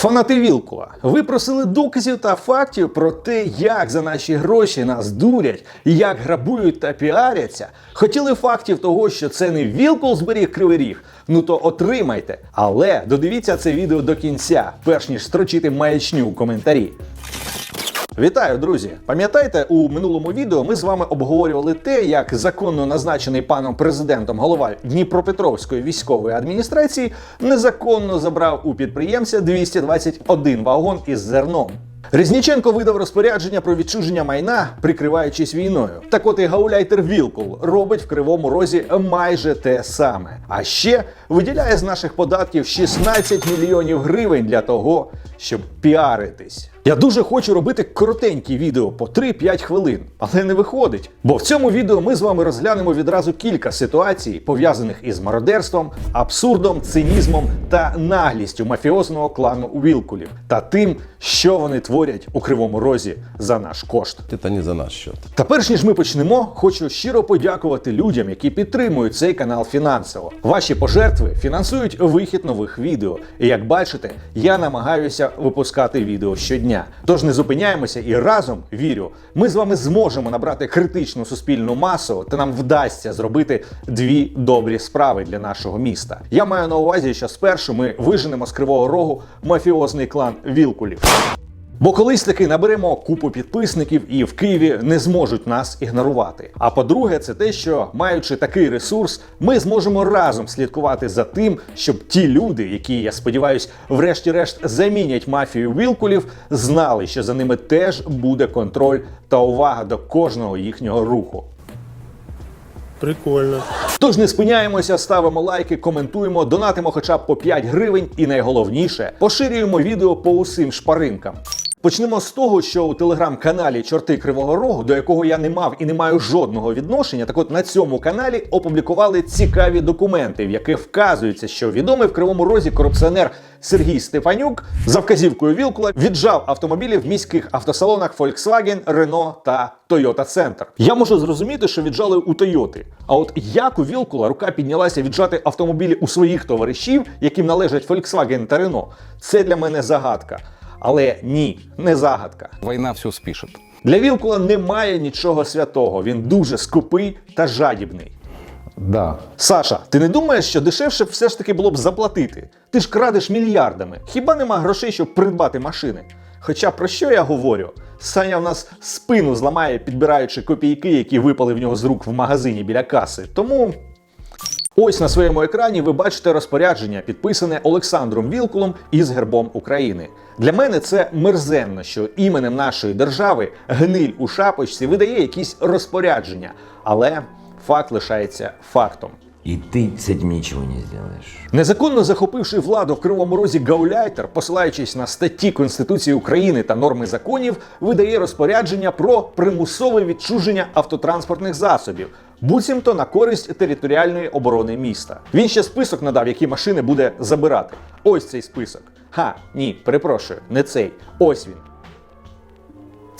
Фанати Вілкула, ви просили доказів та фактів про те, як за наші гроші нас дурять, як грабують та піаряться. Хотіли фактів того, що це не Вілкул зберіг кривий ріг? Ну то отримайте. Але додивіться це відео до кінця, перш ніж строчити маячню у коментарі. Вітаю, друзі! Пам'ятаєте, у минулому відео ми з вами обговорювали те, як законно назначений паном президентом голова Дніпропетровської військової адміністрації незаконно забрав у підприємця 221 вагон із зерном. Різніченко видав розпорядження про відчуження майна, прикриваючись війною. Так от і гауляйтер Вілкул робить в кривому розі майже те саме. А ще виділяє з наших податків 16 мільйонів гривень для того, щоб піаритись. Я дуже хочу робити коротенькі відео по 3-5 хвилин, але не виходить. Бо в цьому відео ми з вами розглянемо відразу кілька ситуацій, пов'язаних із мародерством, абсурдом, цинізмом та наглістю мафіозного клану Вілкулів та тим, що вони творять у кривому розі за наш кошт. Это не за наш счет. Та перш ніж ми почнемо, хочу щиро подякувати людям, які підтримують цей канал фінансово. Ваші пожертви фінансують вихід нових відео. І як бачите, я намагаюся випускати відео щодня. Тож не зупиняємося і разом вірю, ми з вами зможемо набрати критичну суспільну масу, та нам вдасться зробити дві добрі справи для нашого міста. Я маю на увазі, що спершу ми виженемо з кривого рогу мафіозний клан Вілкулів. Бо колись таки наберемо купу підписників і в Києві не зможуть нас ігнорувати. А по-друге, це те, що маючи такий ресурс, ми зможемо разом слідкувати за тим, щоб ті люди, які я сподіваюся, врешті-решт замінять мафію Вілкулів, знали, що за ними теж буде контроль та увага до кожного їхнього руху. Прикольно. Тож не спиняємося, ставимо лайки, коментуємо, донатимо хоча б по 5 гривень, і найголовніше поширюємо відео по усім шпаринкам. Почнемо з того, що у телеграм-каналі Чорти Кривого Рогу, до якого я не мав і не маю жодного відношення, так от на цьому каналі опублікували цікаві документи, в яких вказується, що відомий в Кривому Розі корупціонер Сергій Степанюк за вказівкою Вілкула віджав автомобілі в міських автосалонах Volkswagen, Renault та Toyota Center. Я можу зрозуміти, що віджали у Тойоти. А от як у Вілкула рука піднялася віджати автомобілі у своїх товаришів, яким належать Volkswagen та Renault, це для мене загадка. Але ні, не загадка. Война все спишет. Для Вілкула немає нічого святого. Він дуже скупий та жадібний. Да. Саша, ти не думаєш, що дешевше все ж таки було б заплатити? Ти ж крадеш мільярдами. Хіба нема грошей, щоб придбати машини? Хоча про що я говорю? Саня в нас спину зламає, підбираючи копійки, які випали в нього з рук в магазині біля каси. Тому Ось на своєму екрані ви бачите розпорядження, підписане Олександром Вілкулом із гербом України. Для мене це мерзенно, що іменем нашої держави гниль у шапочці видає якісь розпорядження, але факт лишається фактом. И ты с этим ничего не сделаешь. Незаконно захопивши владу в Кривому Розі Гауляйтер, посилаючись на статті Конституції України та норми законів, видає розпорядження про примусове відчуження автотранспортних засобів, буцімто на користь територіальної оборони міста. Він ще список надав, які машини буде забирати. Ось цей список. Ха, ні, перепрошую, не цей. Ось він.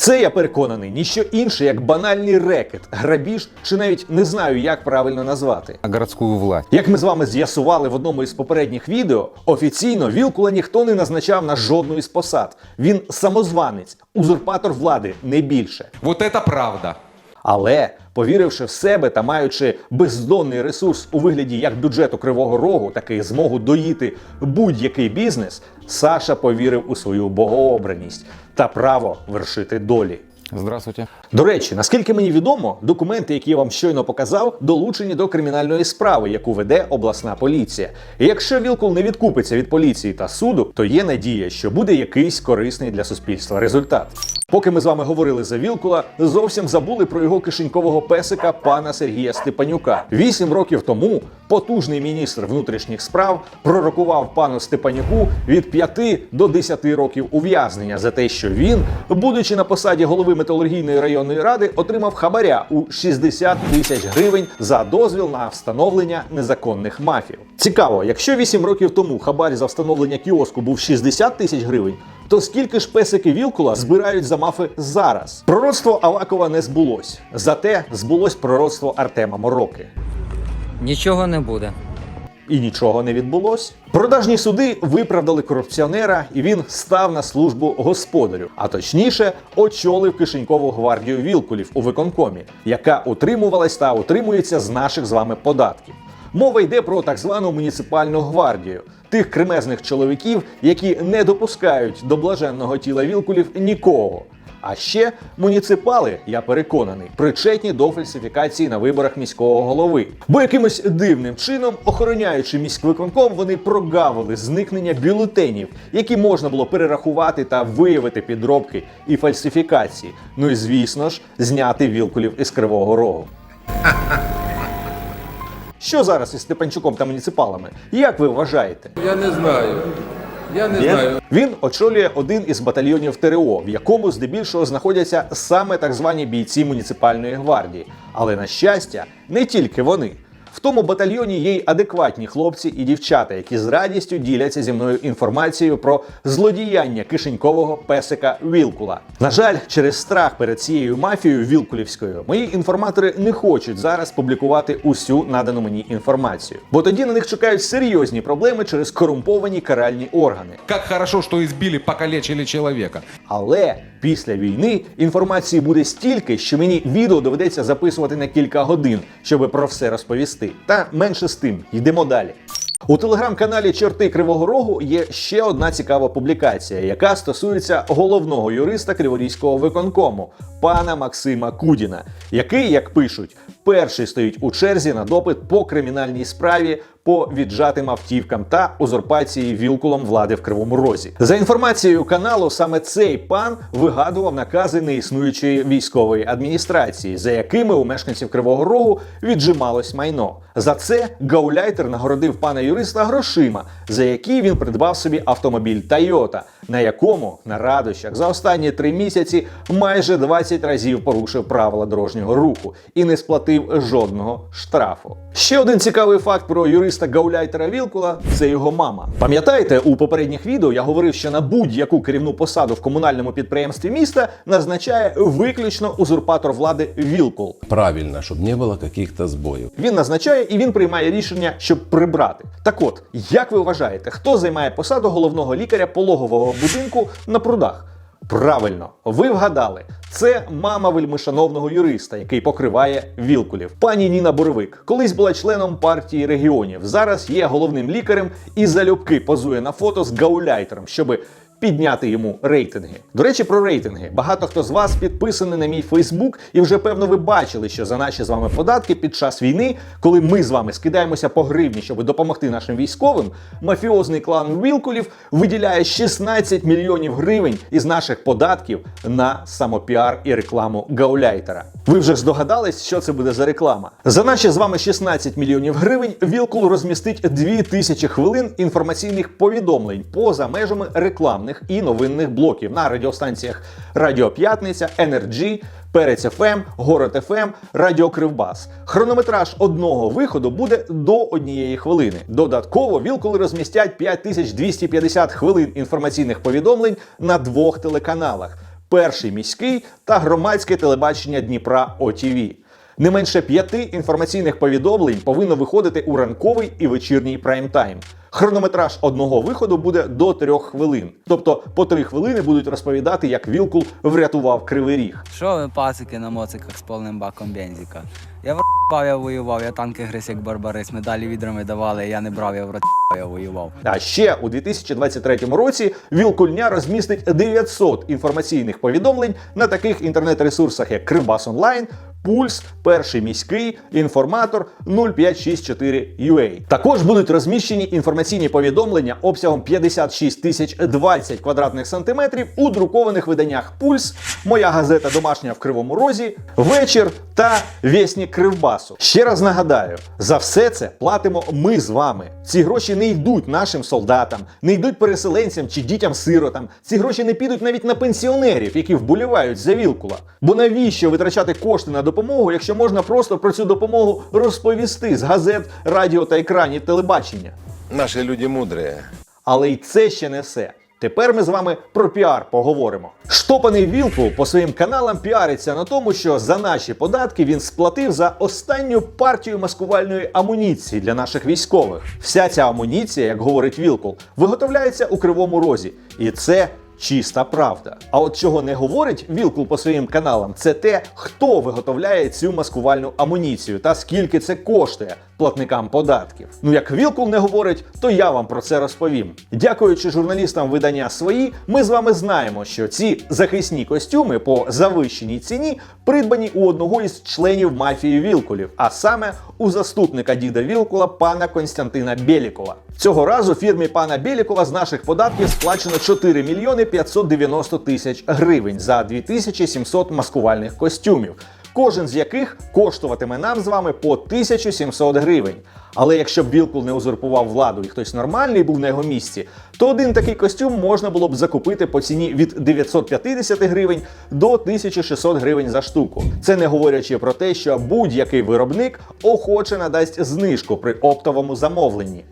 Це я переконаний, ніщо інше, як банальний рекет, грабіж, чи навіть не знаю, як правильно назвати. А городскую власть. Як ми з вами з'ясували в одному із попередніх відео, офіційно Вілкула ніхто не назначав на жодну із посад. Він самозванець, узурпатор влади, не більше. Вот это правда. Але повіривши в себе та маючи бездонний ресурс у вигляді як бюджету Кривого Рогу, так і змогу доїти будь-який бізнес, Саша повірив у свою богообраність та право вершити долі. Здравствуйте. До речі, наскільки мені відомо, документи, які я вам щойно показав, долучені до кримінальної справи, яку веде обласна поліція. І якщо Вілкул не відкупиться від поліції та суду, то є надія, що буде якийсь корисний для суспільства результат. Поки ми з вами говорили за Вілкула, зовсім забули про його кишенькового песика пана Сергія Степанюка. Вісім років тому потужний міністр внутрішніх справ пророкував пану Степанюку від 5 до 10 років ув'язнення за те, що він, будучи на посаді голови металургійної районної ради, отримав хабаря у 60 тисяч гривень за дозвіл на встановлення незаконних мафів. Цікаво, якщо 8 років тому хабар за встановлення кіоску був 60 тисяч гривень, то скільки ж песики Вілкула збирають за мафи зараз? Пророцтво Авакова не збулось. Зате збулось пророцтво Артема Мороки. Нічого не буде. І нічого не відбулося. Продажні суди виправдали корупціонера, і він став на службу господарю, а точніше, очолив кишенькову гвардію вілкулів у виконкомі, яка утримувалась та утримується з наших з вами податків. Мова йде про так звану муніципальну гвардію, тих кремезних чоловіків, які не допускають до блаженного тіла вілкулів нікого. А ще муніципали, я переконаний, причетні до фальсифікації на виборах міського голови. Бо якимось дивним чином, охороняючи міськвиконком, вони прогавили зникнення бюлетенів, які можна було перерахувати та виявити підробки і фальсифікації. Ну і звісно ж, зняти вілкулів із кривого рогу. Що зараз із Степанчуком та муніципалами? Як ви вважаєте? Я не знаю. Я не Ні? знаю. Він очолює один із батальйонів ТРО, в якому здебільшого знаходяться саме так звані бійці муніципальної гвардії. Але на щастя, не тільки вони. В тому батальйоні є й адекватні хлопці і дівчата, які з радістю діляться зі мною інформацією про злодіяння кишенькового песика Вілкула. На жаль, через страх перед цією мафією Вілкулівською мої інформатори не хочуть зараз публікувати усю надану мені інформацію, бо тоді на них чекають серйозні проблеми через корумповані каральні органи. Как хорошо, что избили, покалечили человека. Але після війни інформації буде стільки, що мені відео доведеться записувати на кілька годин, щоб про все розповісти. Та менше з тим, йдемо далі. У телеграм-каналі Чорти Кривого Рогу є ще одна цікава публікація, яка стосується головного юриста Криворізького виконкому пана Максима Кудіна, який, як пишуть, перший стоїть у черзі на допит по кримінальній справі по віджатим автівкам та узурпації вілкулом влади в Кривому Розі. За інформацією каналу, саме цей пан вигадував накази неіснуючої військової адміністрації, за якими у мешканців Кривого Рогу віджималось майно. За це гауляйтер нагородив пана юриста грошима, за які він придбав собі автомобіль Toyota, на якому на радощах за останні три місяці майже 20 разів порушив правила дорожнього руху і не сплатив жодного штрафу. Ще один цікавий факт про юриста гауляйтера Вілкула це його мама. Пам'ятаєте, у попередніх відео я говорив, що на будь-яку керівну посаду в комунальному підприємстві міста назначає виключно узурпатор влади Вілкул. правильно, чтобы не было каких-то сбоев. Він назначає і він приймає рішення, щоб прибрати. Так от, як ви вважаєте, хто займає посаду головного лікаря пологового будинку на прудах? Правильно, ви вгадали. Це мама вельмишановного юриста, який покриває вілкулів. Пані Ніна Боровик колись була членом партії регіонів. Зараз є головним лікарем і залюбки позує на фото з гауляйтером, щоби підняти йому рейтинги. До речі, про рейтинги. Багато хто з вас підписаний на мій Фейсбук, і вже певно ви бачили, що за наші з вами податки під час війни, коли ми з вами скидаємося по гривні, щоб допомогти нашим військовим, мафіозний клан Вілкулів виділяє 16 мільйонів гривень із наших податків на самопіар і рекламу гауляйтера. Ви вже здогадались, що це буде за реклама. За наші з вами 16 мільйонів гривень Вілкул розмістить 2000 хвилин інформаційних повідомлень поза межами рекламних і новинних блоків на радіостанціях Радіо П'ятниця, NRG, Перець ФМ, Город ФМ, Радіо Кривбас. Хронометраж одного виходу буде до однієї хвилини. Додатково Вілкули розмістять 5250 хвилин інформаційних повідомлень на двох телеканалах: перший міський та громадське телебачення Дніпра ОТВ. Не менше п'яти інформаційних повідомлень повинно виходити у ранковий і вечірній прайм-тайм. Хронометраж одного виходу буде до трьох хвилин. Тобто по три хвилини будуть розповідати, як Вілкул врятував кривий ріг. Що ви пасики на моциках з повним баком бензика? Я в я воював, я танки гриз як барбарис, медалі відрами давали, я не брав, я в я воював. А ще у 2023 році Вілкульня розмістить 900 інформаційних повідомлень на таких інтернет-ресурсах, як Кривбас Онлайн, Пульс, Перший міський, інформатор 0564 UA. Також будуть розміщені інформаційні повідомлення обсягом 56 тисяч 20 квадратних сантиметрів у друкованих виданнях Пульс, Моя газета домашня в Кривому Розі, Вечір та Вєснік Кривбасу. Ще раз нагадаю, за все це платимо ми з вами. Ці гроші не йдуть нашим солдатам, не йдуть переселенцям чи дітям-сиротам. Ці гроші не підуть навіть на пенсіонерів, які вболівають за Вілкула. Бо навіщо витрачати кошти на допомогу, якщо можна просто про цю допомогу розповісти з газет, радіо та екранів телебачення? Наши люди мудрые. Але й це ще не все. Тепер ми з вами про піар поговоримо. Штопаний Вілкул по своїм каналам піариться на тому, що за наші податки він сплатив за останню партію маскувальної амуніції для наших військових. Вся ця амуніція, як говорить Вілкул, виготовляється у кривому розі, і це чиста правда. А от чого не говорить Вілкул по своїм каналам, це те, хто виготовляє цю маскувальну амуніцію та скільки це коштує платникам податків. Ну як Вілкул не говорить, то я вам про це розповім. Дякуючи журналістам видання свої, ми з вами знаємо, що ці захисні костюми по завищеній ціні придбані у одного із членів мафії Вілкулів, а саме у заступника діда Вілкула пана Константина Бєлікова. Цього разу фірмі пана Бєлікова з наших податків сплачено 4 мільйони 590 тисяч гривень за 2700 маскувальних костюмів кожен з яких коштуватиме нам з вами по 1700 гривень. Але якщо б Вілкул не узурпував владу і хтось нормальний був на його місці, то один такий костюм можна було б закупити по ціні від 950 гривень до 1600 гривень за штуку. Це не говорячи про те, що будь-який виробник охоче надасть знижку при оптовому замовленні.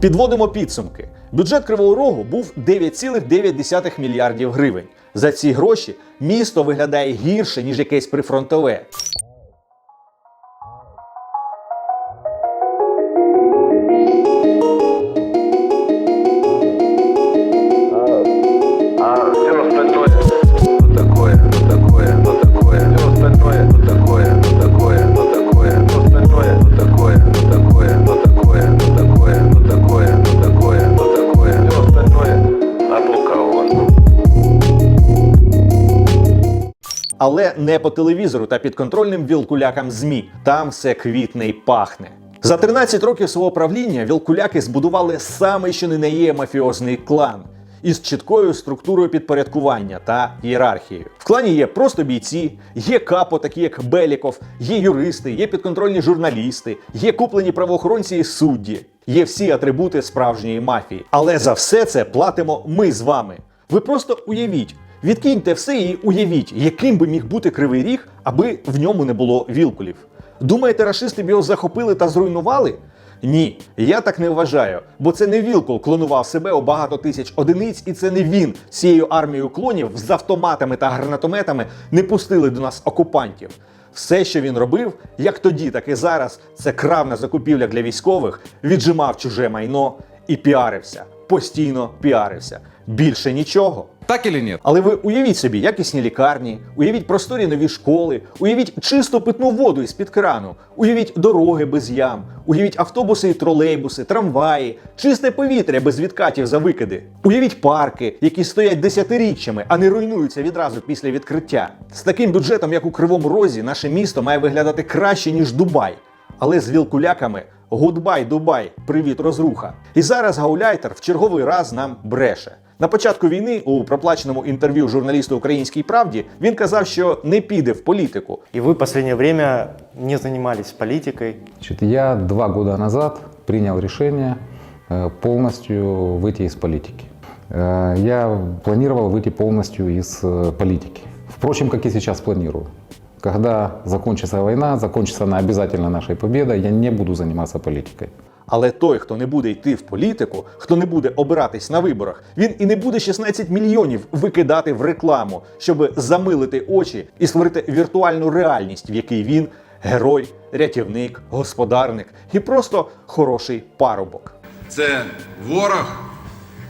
Підводимо підсумки. Бюджет Кривого Рогу був 9,9 мільярдів гривень. За ці гроші місто виглядає гірше, ніж якесь прифронтове. Але не по телевізору та підконтрольним вілкулякам ЗМІ. Там все квітне й пахне. За 13 років свого правління вілкуляки збудували самий що не на є мафіозний клан із чіткою структурою підпорядкування та ієрархією. В клані є просто бійці, є капо, такі як Беліков, є юристи, є підконтрольні журналісти, є куплені правоохоронці і судді. Є всі атрибути справжньої мафії. Але за все це платимо ми з вами. Ви просто уявіть, відкиньте все і уявіть, яким би міг бути кривий ріг, аби в ньому не було вілкулів. Думаєте, рашисти б його захопили та зруйнували? Ні, я так не вважаю, бо це не Вілкул клонував себе у багато тисяч одиниць, і це не він з цією армією клонів з автоматами та гранатометами не пустили до нас окупантів. Все, що він робив, як тоді, так і зараз, це крав на закупівлях для військових, віджимав чуже майно і піарився. Постійно піарився. Більше нічого. Так или нет? Але ви уявіть собі якісні лікарні, уявіть просторі нові школи, уявіть чисту питну воду із-під крану, уявіть дороги без ям, уявіть автобуси і тролейбуси, трамваї, чисте повітря без відкатів за викиди. Уявіть парки, які стоять десятиріччями, а не руйнуються відразу після відкриття. З таким бюджетом, як у Кривому Розі, наше місто має виглядати краще, ніж Дубай. Але з вілкуляками гудбай, Дубай, привіт, розруха. І зараз Гауляйтер в черговий раз нам бреше. На початку війни у проплаченому інтерв'ю журналісту Українській правді він казав, що не піде в політику. И вы в последнее время не занимались политикой. Значит, я два года назад принял решение э, полностью выйти из политики. Э, Я планировал выйти полностью из э, политики. Впрочем, как и сейчас планирую. Когда закончится война, закончится она обязательно нашей победой, я не буду заниматься политикой. Але той, хто не буде йти в політику, хто не буде обиратись на виборах, він і не буде 16 мільйонів викидати в рекламу, щоб замилити очі і створити віртуальну реальність, в якій він герой, рятівник, господарник і просто хороший парубок. Це ворог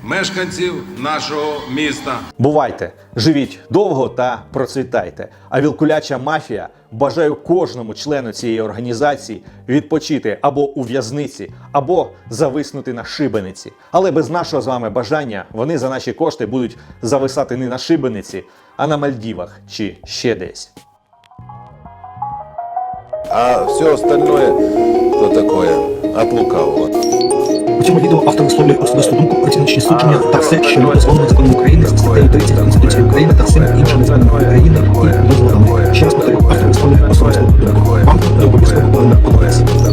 мешканців нашого міста. Бувайте, живіть довго та процвітайте. А вілкуляча мафія бажаю кожному члену цієї організації відпочити або у в'язниці, або зависнути на шибениці. Але без нашого з вами бажання вони за наші кошти будуть зависати не на шибениці, а на Мальдівах чи ще десь. А все остальное, то такое, от лукавого. У цьому відео автор висловлює особисту думку про ціночні судження та все, що не дозволено законом України, статтею 30 Конституції України та всім іншим законом України і дозволами. Ще раз повторюю, автор висловлює особисту думку. Вам не обов'язково буде на подпис.